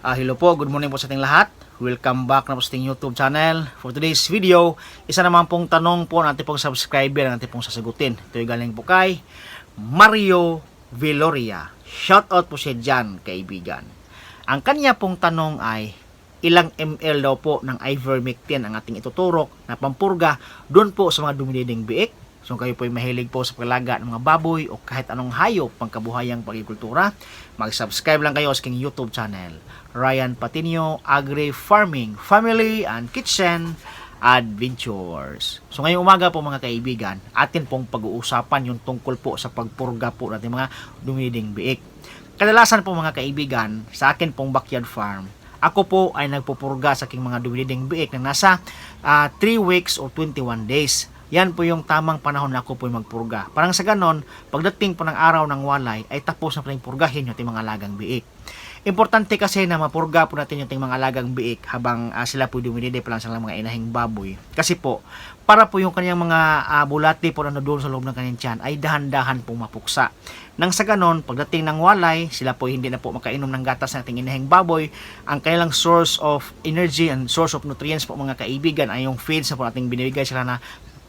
Ah, hello po, good morning po sa ating lahat. Welcome back na po sa ating YouTube channel. For today's video, isa naman pong tanong po ng ating pong subscriber ang ating pong sasagutin. Ito yung galing po kay Mario Veloria. Shout out po siya dyan, kaibigan. Ang kanya pong tanong ay, ilang ml daw po ng ivermectin ang ating ituturok na pampurga doon po sa mga dumididing biik. So kayo po ay mahilig po sa paglaga ng mga baboy o kahit anong hayop pangkabuhayang pagkikultura, mag-subscribe lang kayo sa aking YouTube channel. Ryan Patinio Agri Farming Family and Kitchen Adventures. So ngayong umaga po mga kaibigan, atin pong pag-uusapan yung tungkol po sa pagpurga po natin mga dumiding biik. Kadalasan po mga kaibigan, sa akin pong backyard farm, ako po ay nagpupurga sa aking mga dumiding biik na nasa 3 weeks o 21 days. Yan po yung tamang panahon na ako po magpurga. Parang sa ganon, pagdating po ng araw ng walay, ay tapos na po tayong purgahin yung ating mga alagang biik. Importante kasi na mapurga po natin yung ating mga alagang biik habang ah, sila po dumidide pa lang sa mga inahing baboy. Kasi po, para po yung kanyang mga uh, bulati po na doon sa loob ng kanyang tiyan ay dahan-dahan pong mapuksa. Nang sa ganon, pagdating ng walay, sila po hindi na po makainom ng gatas ng ating inahing baboy. Ang kanilang source of energy and source of nutrients po mga kaibigan ay yung feeds na po ating binibigay sila na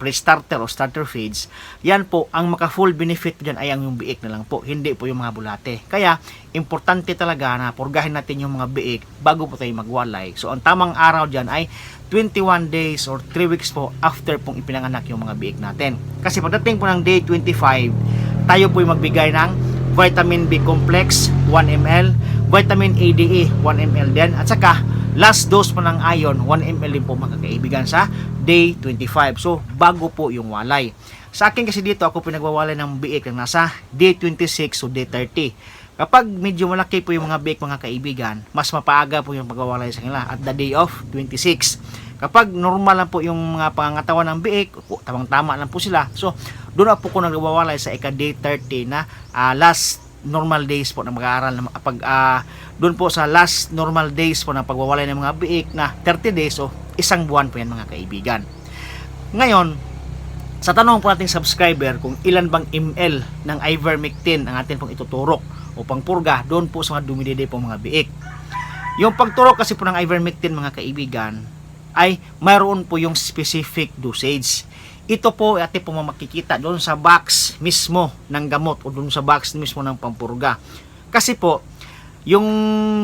pre-starter o starter feeds, yan po, ang maka-full benefit dyan ay ang yung biik na lang po, hindi po yung mga bulate. Kaya, importante talaga na purgahin natin yung mga biik bago po tayo magwalay. So, ang tamang araw dyan ay 21 days or 3 weeks po after pong ipinanganak yung mga biik natin. Kasi pagdating po ng day 25, tayo po yung magbigay ng vitamin B complex 1 ml, vitamin ADE 1 ml din, at saka last dose po ng iron 1 ml po mga kaibigan sa day 25. So, bago po yung walay. Sa akin kasi dito, ako pinagwawalay ng biik na nasa day 26 o day 30. Kapag medyo malaki po yung mga biik mga kaibigan, mas mapaaga po yung pagwawalay sa kanila at the day of 26. Kapag normal lang po yung mga pangangatawan ng biik, tamang-tama lang po sila. So, doon na po ko nagwawalay sa ika day 30 na ah, last normal days po na mag-aaral na pag ah, doon po sa last normal days po ng pagwawalay ng mga biik na 30 days o isang buwan po yan mga kaibigan. Ngayon, sa tanong po nating subscriber kung ilan bang ml ng ivermectin ang atin pong ituturok o pangpurga doon po sa mga dumidede po mga biik. Yung pagturok kasi po ng ivermectin mga kaibigan ay mayroon po yung specific dosage. Ito po atin po makikita doon sa box mismo ng gamot o doon sa box mismo ng pampurga. Kasi po, yung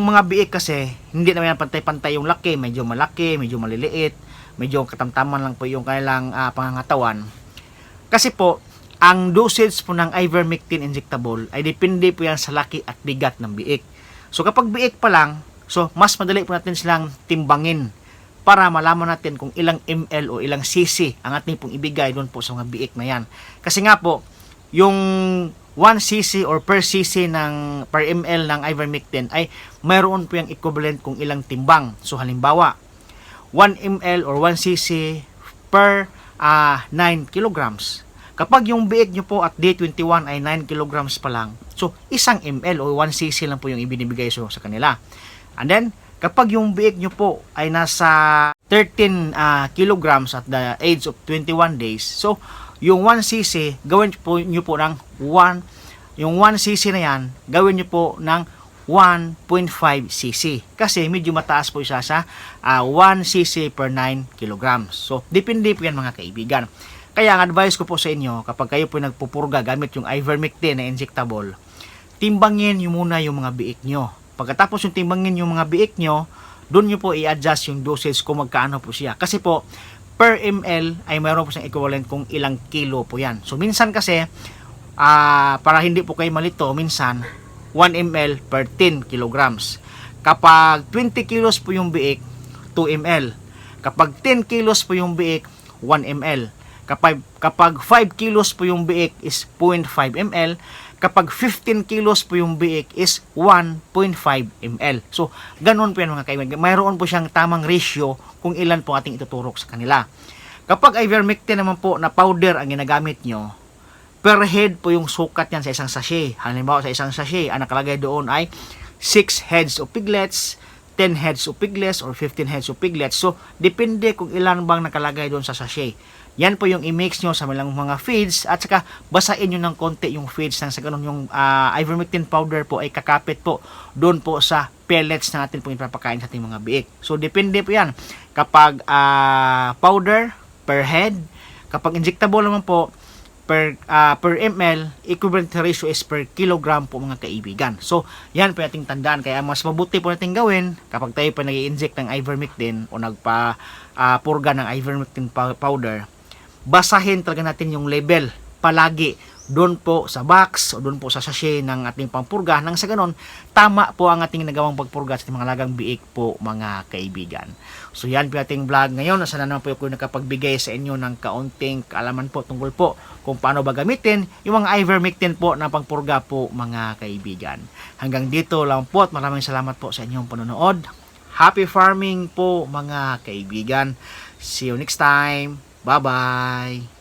mga biik kasi, hindi naman pantay-pantay yung laki, medyo malaki, medyo maliliit, medyo katamtaman lang po yung kanilang ah, pangangatawan. Kasi po, ang dosage po ng ivermectin injectable ay depende po yan sa laki at bigat ng biik. So kapag biik pa lang, so mas madali po natin silang timbangin para malaman natin kung ilang ml o ilang cc ang ating pong ibigay doon po sa mga biik na yan. Kasi nga po, yung 1 cc or per cc ng per ml ng ivermectin ay mayroon po yung equivalent kung ilang timbang. So halimbawa, 1 ml or 1 cc per ah, 9 kilograms. Kapag yung biik nyo po at day 21 ay 9 kilograms pa lang, so isang ml o 1 cc lang po yung ibinibigay so, sa kanila. And then, kapag yung biik nyo po ay nasa 13 ah, kilograms at the age of 21 days, so yung 1 cc, gawin po nyo po ng 1, yung 1 cc na yan, gawin nyo po ng 1.5 cc. Kasi medyo mataas po siya sa ah, 1 cc per 9 kilograms. So, depende po yan mga kaibigan. Kaya ang advice ko po sa inyo, kapag kayo po nagpupurga gamit yung ivermectin na injectable, timbangin nyo muna yung mga biik nyo. Pagkatapos yung timbangin yung mga biik nyo, doon nyo po i-adjust yung dosage kung magkaano po siya. Kasi po, per ml ay mayroon po siyang equivalent kung ilang kilo po yan. So, minsan kasi, ah, para hindi po kayo malito, minsan, 1 ml per 10 kilograms. Kapag 20 kilos po yung biik, 2 ml. Kapag 10 kilos po yung biik, 1 ml. Kapag, kapag 5 kilos po yung biik is 0.5 ml. Kapag 15 kilos po yung biik is 1.5 ml. So, ganun po yan mga kaibigan. Mayroon po siyang tamang ratio kung ilan po ating ituturok sa kanila. Kapag ivermectin naman po na powder ang ginagamit nyo, per head po yung sukat yan sa isang sachet. Halimbawa sa isang sachet, ang nakalagay doon ay 6 heads of piglets, 10 heads of piglets, or 15 heads of piglets. So, depende kung ilan bang nakalagay doon sa sachet. Yan po yung i-mix nyo sa mga mga feeds at saka basain nyo ng konti yung feeds nang sa ganun yung ah, ivermectin powder po ay kakapit po doon po sa pellets na natin po ipapakain sa ating mga biik. So depende po yan. Kapag ah, powder per head, kapag injectable naman po per ah, per ml, equivalent ratio is per kilogram po mga kaibigan. So, yan po ating tandaan. Kaya mas mabuti po natin gawin kapag tayo pa nag inject ng ivermectin o nagpa ah, ng ivermectin pow- powder, basahin talaga natin yung label palagi doon po sa box o doon po sa sachet ng ating pampurga nang sa ganon tama po ang ating nagawang pagpurga sa mga lagang biik po mga kaibigan. So yan po ating vlog ngayon. Sana naman po ako nakapagbigay sa inyo ng kaunting kaalaman po tungkol po kung paano ba gamitin yung mga ivermectin po na pangpurga po mga kaibigan. Hanggang dito lang po at maraming salamat po sa inyong panonood. Happy farming po mga kaibigan. See you next time. Bye-bye.